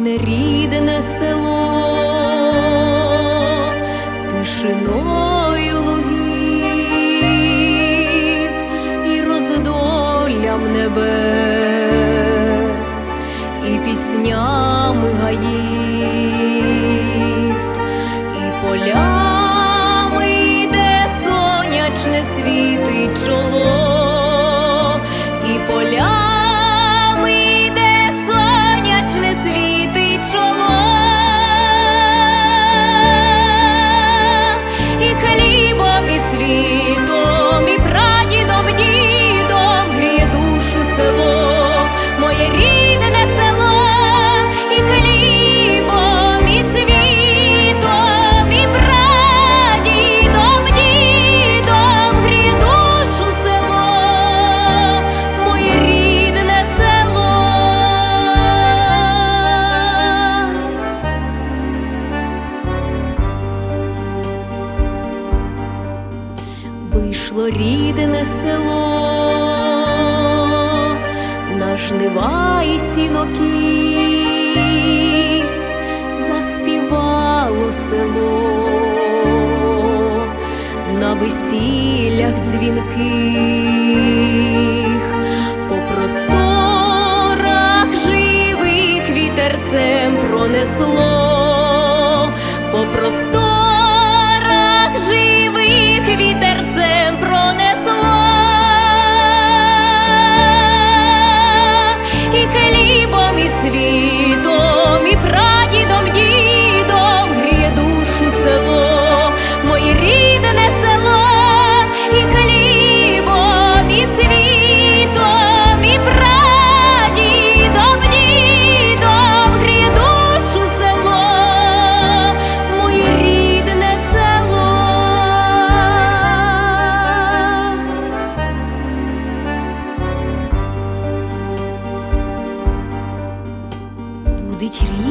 пахне рідне село, тишиною лугів і роздоллям небес, і піснями гаїв, і полями йде сонячне світить чоло, Вийшло рідне село, на жнива і сінокіс, заспівало село, на весіллях дзвінких, по просторах живих вітерцем пронесло,